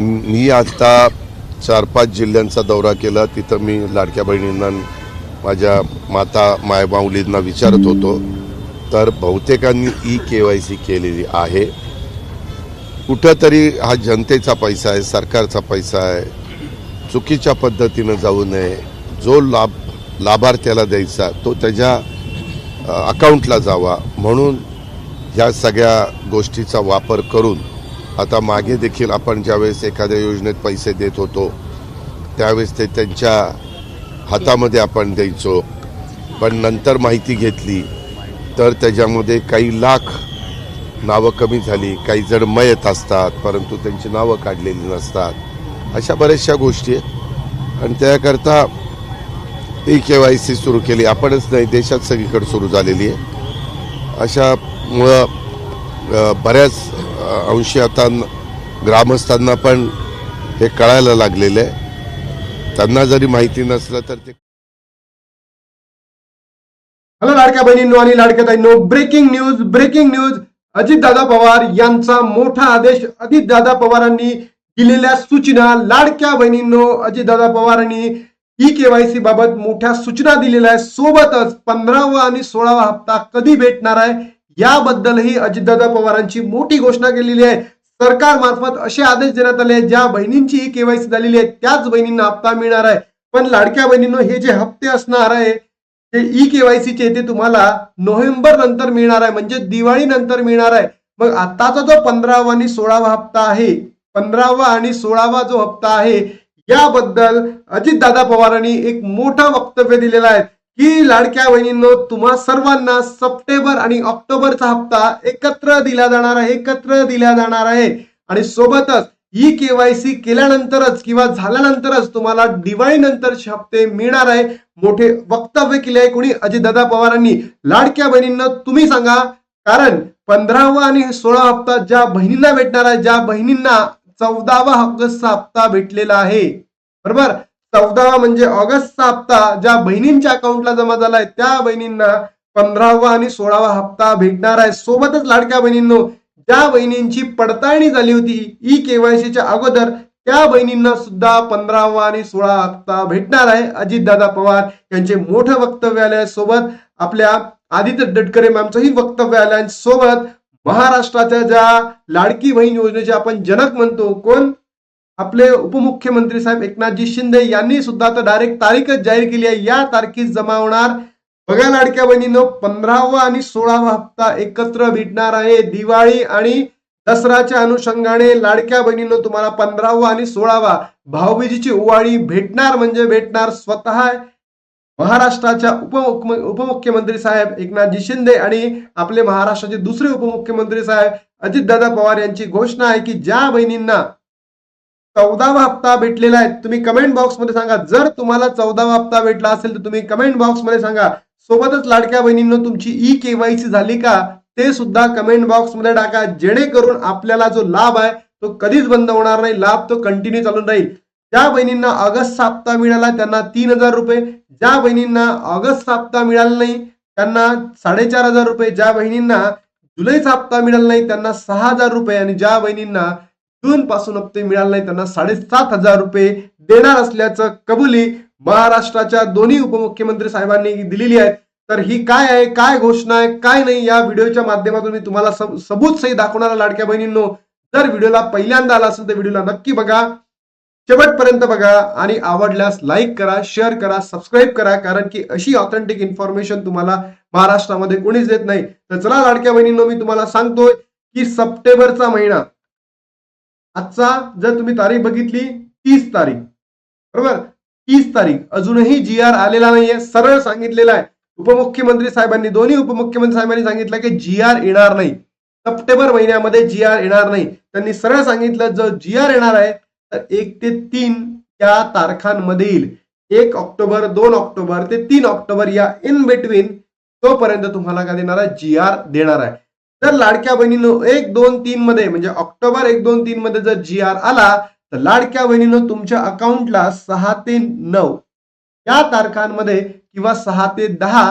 मी आता चार पाच जिल्ह्यांचा दौरा केला. तिथं मी लाडक्या बहिणींना माझ्या माता मायमाऊलींना विचारत होतो. तर बहुतेकांनी ई के वाय सी केलेली आहे. कुठंतरी हा जनतेचा पैसा आहे सरकारचा पैसा आहे. चुकीच्या पद्धतीनं जाऊ नये. जो लाभ लाभार्थ्याला द्यायचा तो त्याच्या अकाउंटला जावा. म्हणून ह्या सगळ्या गोष्टीचा वापर करून आता मागे देखील आपण ज्यावेळेस एखाद्या योजनेत पैसे देत होतो त्यावेळेस ते त्यांच्या हातामध्ये आपण द्यायचो. पण नंतर माहिती घेतली तर त्याच्यामध्ये काही लाख नावं कमी झाली काही जण मयत असतात परंतु त्यांची नावं काढलेली नसतात. अशा बऱ्याचशा गोष्टी आहेत. आणि त्याकरता ई के वाय सी सुरू केली. आपणच नाही देशात सगळीकडे सुरू झालेली आहे. अशामुळं बऱ्याच अंशी आता ग्रामस्थांना पण हे कळायला लागलेलं आहे. त्यांना जरी माहिती नसलं तर ते हॅलो लाडक्या बहिणींनो आणि लाडक्या ताईंनो breaking news breaking news Ajitdada Pawar यांचा मोठा आदेश अजितदादा पवारांनी दिलेल्या सूचना. लाडक्या बहिणींनो अजितदादा पवारांनी ई केवायसी बाबत मोठ्या सूचना दिलेल्या आहेत. सोबतच पंधरावा आणि सोळावा हप्ता कधी भेटणार आहे? याबद्दलही अजितदादा पवारांची मोठी घोषणा केलेली आहे. सरकार मार्फत असे आदेश देण्यात आले ज्या बहिणींची ही केवायसी झालेली आहे त्याच बहिणींना हप्ता मिळणार आहे. पण लाडक्या बहिणींनो हे जे हप्ते असणार आहे ते ई केवायसीचे ते तुम्हाला नोव्हेंबर नंतर मिळणार आहे. म्हणजे दिवाळी नंतर मिळणार आहे. मग आताचा जो पंधरावा आणि सोळावा हप्ता आहे पंधरावा आणि सोळावा जो हप्ता आहे याबद्दल अजितदादा पवारांनी एक मोठा वक्तव्य दिलेला आहे. की लाडक्या बहिणींनो तुम्हा सर्वांना सप्टेंबर आणि ऑक्टोबरचा हप्ता एकत्र दिला जाणार आहे एकत्र दिला जाणार आहे. आणि सोबतच ई केवायसी केल्यानंतरच किंवा झाल्यानंतरच तुम्हाला दिवाळी नंतरचे हप्ते मिळणार आहे. मोठे वक्तव्य केले आहे कोणी? अजितदादा पवारांनी. लाडक्या बहिणींना तुम्ही सांगा. कारण पंधरावा आणि सोळा हप्ता ज्या बहिणींना भेटणार आहे ज्या बहिणींना चौदावा हक्कचा हप्ता भेटलेला आहे. बरोबर? चौदावा म्हणजे ऑगस्टचा हप्ता ज्या बहिणींच्या अकाउंटला जमा झालाय त्या बहिणींना पंधरावा आणि सोळावा हप्ता भेटणार आहे. सोबतच लाडक्या बहिणींनो ज्या बहिणींची पडताळणी झाली होती ई केवायसीच्या अगोदर त्या बहिणींना सुद्धा पंधरावा आणि सोळा हप्ता भेटणार आहे. अजितदादा पवार यांचे मोठं वक्तव्य आले सोबत आपल्या आदित्य डटकरे मॅमचंही वक्तव्य आलं आणि सोबत महाराष्ट्राच्या ज्या लाडकी बहीण योजनेचे आपण जनक म्हणतो कोण? आपले उपमुख्यमंत्री साहेब एकनाथजी शिंदे यांनी सुद्धा आता डायरेक्ट तारीखच जाहीर केली आहे. या तारखेत जमा होणार. बघा लाडक्या बहिणीनं पंधरावा आणि सोळावा हप्ता एकत्र भेटणार आहे. दिवाळी आणि दसऱ्याच्या अनुषंगाने लाडक्या बहिणीनं तुम्हाला पंधरावा आणि सोळावा भाऊबीजीची ओवाळी भेटणार म्हणजे भेटणार स्वतः महाराष्ट्राच्या उपमुख उपमुख्यमंत्री साहेब एकनाथजी शिंदे आणि आपले महाराष्ट्राचे दुसरे उपमुख्यमंत्री साहेब अजितदादा पवार यांची घोषणा आहे की ज्या बहिणींना चौदावा हप्ता भेटलेला आहे. तुम्ही कमेंट बॉक्समध्ये सांगा. जर तुम्हाला चौदावा हप्ता भेटला असेल तर तुम्ही कमेंट बॉक्समध्ये सांगा. सोबतच लाडक्या बहिणींनो तुमची ई केवायसी झाली का? ते सुद्धा कमेंट बॉक्समध्ये टाका. जेणेकरून आपल्याला जो लाभ आहे तो कधीच बंद होणार नाही. लाभ तो कंटिन्यू चालून राहील. ज्या बहिणींना ऑगस्ट हप्ता मिळाला त्यांना तीन हजार रुपये. ज्या बहिणींना ऑगस्ट हप्ता मिळाला नाही त्यांना साडेचार हजार रुपये. ज्या बहिणींना जुलैचा हप्ता मिळाला नाही त्यांना सहा हजार रुपये. आणि ज्या बहिणींना जून पासून हप्ते मिळाले नाही त्यांना साडेसात हजार रुपये देणार असल्याचं कबुली महाराष्ट्राच्या दोन्ही उपमुख्यमंत्री साहेबांनी दिलेली आहे तर ही काय आहे काय घोषणा आहे काय नाही या व्हिडिओच्या माध्यमातून मी तुम्हाला सबूत सही दाखवणारा लाडक्या बहिणींनो. जर व्हिडिओला पहिल्यांदा आला असेल तर व्हिडिओला नक्की बघा. शेवटपर्यंत बघा आणि आवडल्यास लाईक करा शेअर करा सबस्क्राईब करा कारण की अशी ऑथेंटिक इन्फॉर्मेशन तुम्हाला महाराष्ट्रामध्ये कोणीच देत नाही. तर चला लाडक्या बहिणींनो मी तुम्हाला सांगतोय की सप्टेंबरचा महिना आजचा जर तुम्ही तारीख बघितली तीस तारीख. बरोबर? तीस तारीख. अजूनही जी आर आलेला नाहीये सरळ सांगितलेला आहे. उपमुख्यमंत्री साहेबांनी दोन्ही उपमुख्यमंत्री साहेबांनी सांगितलं की जी आर येणार नाही. सप्टेंबर महिन्यामध्ये जी आर येणार नाही. त्यांनी सरळ सांगितलं जर जी आर येणार आहे तर एक ते तीन या तारखांमधील एक ऑक्टोबर दोन ऑक्टोबर ते तीन ऑक्टोबर या इन बिटवीन तोपर्यंत तुम्हाला काय देणार आहे? जी आर देणार आहे. तर लाडक्या बहिणीनं एक दोन तीन मध्ये म्हणजे ऑक्टोबर एक दोन तीन मध्ये जर जी आर आला तर लाडक्या बहिणीनं तुमच्या अकाउंटला सहा ते नऊ या तारखांमध्ये किंवा सहा ते दहा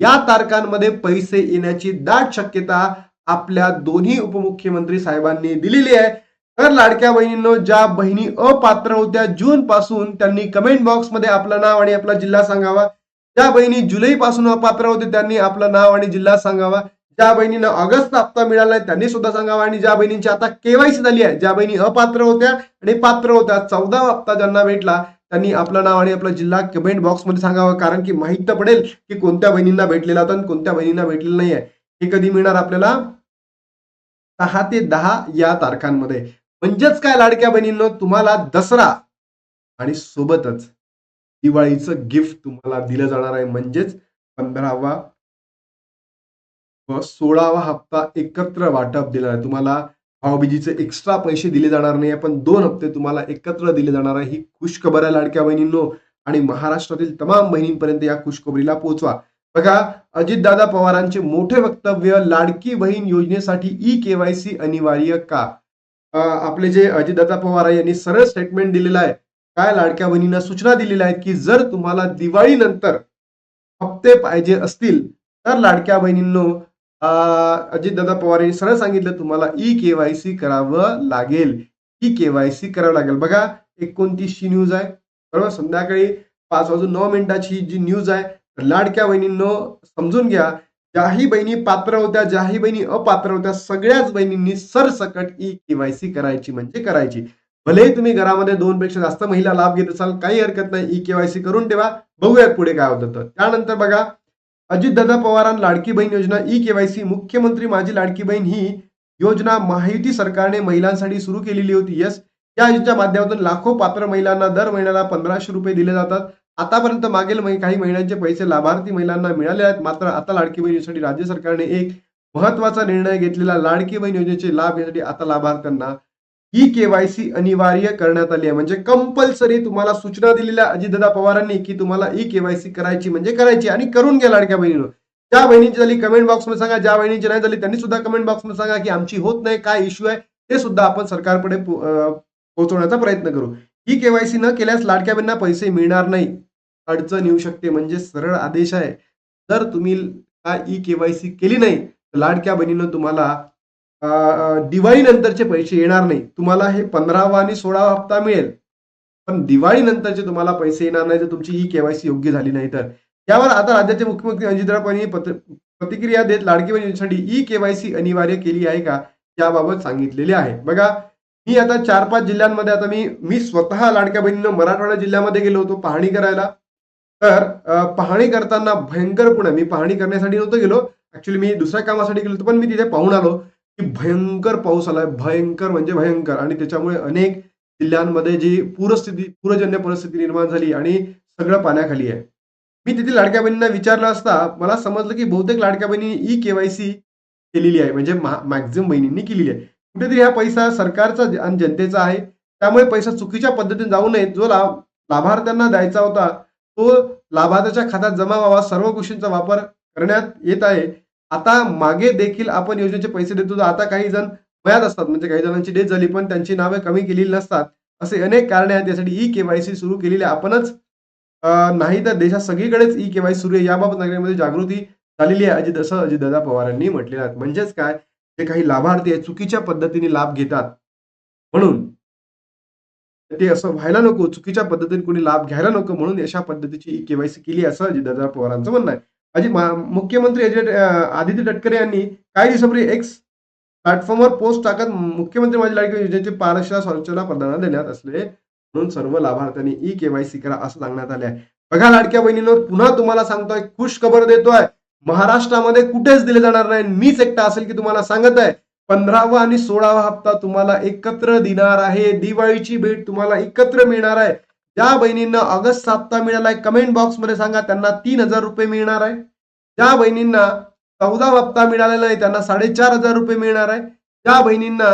या तारखांमध्ये पैसे येण्याची दाट शक्यता आपल्या दोन्ही उपमुख्यमंत्री साहेबांनी दिलेली आहे. तर लाडक्या बहिणींनो ज्या बहिणी अपात्र होत्या जून पासून त्यांनी कमेंट बॉक्समध्ये आपलं नाव आणि आपला जिल्हा सांगावा. ज्या बहिणी जुलै पासून अपात्र होते त्यांनी आपलं नाव आणि जिल्हा सांगावा. ज्या बहिणींना ऑगस्ट हप्ता मिळाला आहे त्यांनी सुद्धा सांगावा. आणि ज्या बहिणींची आता केवायसी झाली आहे ज्या बहिणी अपात्र होत्या आणि पात्र होत्या चौदा हप्ता ज्यांना भेटला त्यांनी आपलं नाव आणि आपला जिल्हा कमेंट बॉक्समध्ये सांगावं. कारण की माहीत तर पडेल की कोणत्या बहिणींना भेटलेला होता आणि कोणत्या बहिणींना भेटलेलं नाही आहे हे कधी मिळणार आपल्याला? सहा ते दहा या तारखांमध्ये. म्हणजेच काय लाडक्या बहिणींनो? तुम्हाला दसरा आणि सोबतच दिवाळीचं गिफ्ट तुम्हाला दिलं जाणार आहे. म्हणजेच पंधरावा व सोळावा हप्ता एकत्र वाटप दिला आहे तुम्हाला भाऊबीजीचे एक्स्ट्रा पैसे दिले जाणार नाही पण दोन हप्ते तुम्हाला एकत्र दिले जाणार आहे. ही खुशखबर आहे लाडक्या बहिणींनो आणि महाराष्ट्रातील तमाम बहिणींपर्यंत या खुशखबरीला पोहोचवा. बघा अजितदादा पवारांचे मोठे वक्तव्य लाडकी बहीण योजनेसाठी ई केवायसी अनिवार्य का? आपले जे अजितदादा पवार आहे यांनी सरळ स्टेटमेंट दिलेलं आहे. काय लाडक्या बहिणींना सूचना दिलेल्या आहेत की जर तुम्हाला दिवाळीनंतर हप्ते पाहिजे असतील तर लाडक्या बहिणींनो अजितदादा पवार यांनी सरळ सांगितलं तुम्हाला ई केवायसी करावं लागेल. ई केवायसी करावं लागेल. बघा एकोणतीसची न्यूज आहे बरोबर? संध्याकाळी पाच वाजून नऊ मिनिटाची जी न्यूज आहे तर लाडक्या बहिणींनो समजून घ्या ज्याही बहिणी पात्र होत्या ज्याही बहिणी अपात्र होत्या सगळ्याच बहिणींनी सरसकट ई केवायसी करायची म्हणजे करायची. भलेही तुम्ही घरामध्ये दोन पेक्षा जास्त महिला लाभ घेत असाल काही हरकत नाही ई केवायसी करून ठेवा. बघूयात पुढे काय होतं तर. त्यानंतर बघा अजितदादा पवारां लाडकी बहीण योजना ई केवायसी मुख्यमंत्री माझी लाडकी बहीण ही योजना महायुती सरकारने महिलांसाठी सुरू केलेली होती. यस या योजनेच्या माध्यमातून लाखो पात्र महिलांना दर महिन्याला पंधराशे रुपये दिले जातात. आतापर्यंत मागील काही महिन्यांचे पैसे लाभार्थी महिलांना मिळाले आहेत. मात्र आता लाडकी बहीण योजनेसाठी राज्य सरकारने एक महत्त्वाचा निर्णय घेतलेला. लाडकी बहीण योजनेचे लाभ घेण्यासाठी आता लाभार्थ्यांना ई केवायसी अनिवार्य करण्यात आली आहे. म्हणजे कंपल्सरी तुम्हाला सूचना दिलेल्या अजितदादा पवारांनी की तुम्हाला ई केवायसी करायची म्हणजे करायची आणि करून घ्या लाडक्या बहिणीनं. ज्या बहिणीची झाली कमेंट बॉक्समध्ये सांगा ज्या बहिणीची नाही झाली त्यांनी सुद्धा कमेंट बॉक्समध्ये सांगा की आमची होत नाही काय इश्यू आहे ते सुद्धा आपण सरकारकडे पोहोचवण्याचा प्रयत्न करू. ई केवायसी न केल्यास लाडक्या बहिणींना पैसे मिळणार नाही. अडचण येऊ शकते म्हणजे सरळ आदेश आहे. जर तुम्ही काय ई केवायसी केली नाही तर लाडक्या बहिणीनं तुम्हाला दिवाळीनंतरचे पैसे येणार नाही. तुम्हाला हे पंधरावा आणि सोळावा हप्ता मिळेल. पण दिवाळीनंतरचे तुम्हाला पैसे येणार नाही जर तुमची ही केवायसी योग्य झाली नाही तर. यावर आता राज्याचे मुख्यमंत्री अजितराव यांनी पत्र प्रतिक्रिया देत लाडकी बहिणींसाठी ई केवायसी अनिवार्य केली आहे का याबाबत सांगितलेले आहे. बघा मी आता चार पाच जिल्ह्यांमध्ये आता मी मी स्वतः लाडक्या बहिणीनं मराठवाडा जिल्ह्यामध्ये गेलो होतो पाहणी करायला. तर पाहणी करताना भयंकर पुणे मी पाहणी करण्यासाठी नव्हतो गेलो. ऍक्च्युली मी दुसऱ्या कामासाठी गेलो होतो पण मी तिथे पाहून आलो. भयंकर पाऊस आलाय भयंकर म्हणजे भयंकर. आणि त्याच्यामुळे अनेक जिल्ह्यांमध्ये जी पूरस्थिती पूरजन्य परिस्थिती निर्माण झाली आणि सगळं पाण्याखाली आहे. मी तिथे लाडक्या बहिणींना विचारलं असता मला समजलं की बहुतेक लाडक्या बहिणी ई केवायसी केलेली आहे. म्हणजे मॅक्झिमम बहिणींनी केलेली आहे. कुठेतरी हा पैसा सरकारचा आणि जनतेचा आहे. त्यामुळे पैसा चुकीच्या पद्धतीने जाऊ नये. जो लाभ लाभार्थ्यांना द्यायचा होता तो लाभार्थ्याच्या खात्यात जमा व्हावा सर्व गोष्टींचा वापर करण्यात येत आहे. आता मागे देखील आपण योजनेचे पैसे देतो तर आता काही जण वयात असतात. म्हणजे काही जणांची डेथ झाली पण त्यांची नावे कमी केलेली नसतात. असे अनेक कारणे आहेत. त्यासाठी ई केवायसी सुरू केलेली आपणच नाही तर देशात सगळीकडेच ई केवायसी सुरू आहे. याबाबत नागरिकांमध्ये जागृती झालेली आहे. अजित असं अजितदादा पवारांनी म्हटलेलं आहे. म्हणजेच काय? जे काही लाभार्थी आहेत चुकीच्या पद्धतीने लाभ घेतात. म्हणून ते असं व्हायला नको. चुकीच्या पद्धतीने कोणी लाभ घ्यायला नको. म्हणून अशा पद्धतीची ई केवायसी केली असं अजितदादा पवारांचं म्हणणं आहे. अजित मुख्यमंत्री अजित आदित्य तटकरे यांनी काही दिवसापूर्वी एक्स प्लॅटफॉर्मवर पोस्ट टाकत मुख्यमंत्री माझी लाडकी योजनेची पारशा सूचना प्रदान देण्यात असले. म्हणून सर्व लाभार्थ्यांनी ई केवायसी करा असं सांगण्यात आले आहे बघा लाडक्या बहिणींवर पुन्हा तुम्हाला सांगतोय खुश खबर देतोय. महाराष्ट्रामध्ये कुठेच दिले जाणार नाही. मीच एकटा असेल की तुम्हाला सांगत आहे. पंधरावा आणि सोळावा हप्ता तुम्हाला एकत्र देणार आहे. दिवाळीची भेट तुम्हाला एकत्र मिळणार आहे. ज्या बहिणींना ऑगस्ट हप्ता मिळालाय कमेंट बॉक्समध्ये सांगा त्यांना तीन हजार रुपये मिळणार आहे. ज्या बहिणींना चौदा हप्ता मिळालेला नाही त्यांना साडेचार हजार रुपये मिळणार आहे. ज्या बहिणींना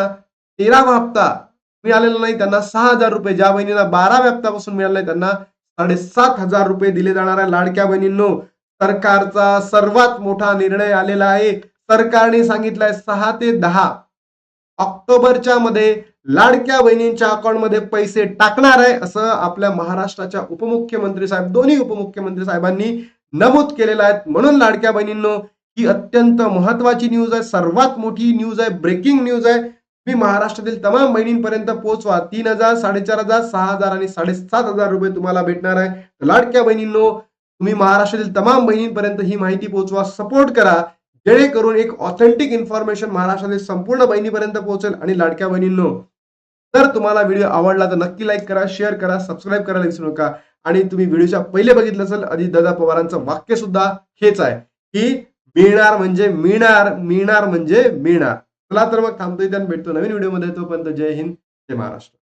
तेरावा हप्ता मिळालेला नाही त्यांना सहा हजार रुपये. ज्या बहिणींना बाराव्या हप्त्यापासून मिळाले त्यांना साडेसात हजार रुपये दिले जाणार आहे. लाडक्या बहिणींनो सरकारचा सर्वात मोठा निर्णय आलेला आहे. सरकारने सांगितलंय सहा ते दहा. ऑक्टोबरच्या मध्ये लाडक्या बहिणींच्या अकाउंटमध्ये पैसे टाकणार आहे असं आपल्या महाराष्ट्राच्या उपमुख्यमंत्री साहेब दोन्ही उपमुख्यमंत्री साहेबांनी नमूद केलेलं आहे. म्हणून लाडक्या बहिणींनो ही अत्यंत महत्वाची न्यूज आहे सर्वात मोठी न्यूज आहे ब्रेकिंग न्यूज आहे. तुम्ही महाराष्ट्रातील तमाम बहिणींपर्यंत पोहोचवा. तीन हजार साडेचार हजार सहा हजार आणि साडेसात हजार रुपये तुम्हाला भेटणार आहे. लाडक्या बहिणींनो तुम्ही महाराष्ट्रातील तमाम बहिणींपर्यंत ही माहिती पोहोचवा सपोर्ट करा. जेणेकरून एक ऑथेंटिक इन्फॉर्मेशन महाराष्ट्रातील संपूर्ण बहिणीपर्यंत पोहोचेल. आणि लाडक्या बहिणींनो जर तुम्हाला व्हिडिओ आवडला तर नक्की लाईक करा शेअर करा सबस्क्राईब करायला विसरू नका. आणि तुम्ही व्हिडिओच्या पहिले बघितलं असेल अजित दादा पवारांचं वाक्य सुद्धा हेच आहे की मिळणार म्हणजे मिळणार मिळणार म्हणजे मिळणार. चला तर मग थांबतोय आणि भेटतो नवीन व्हिडिओमध्ये. तोपर्यंत जय हिंद जय महाराष्ट्र.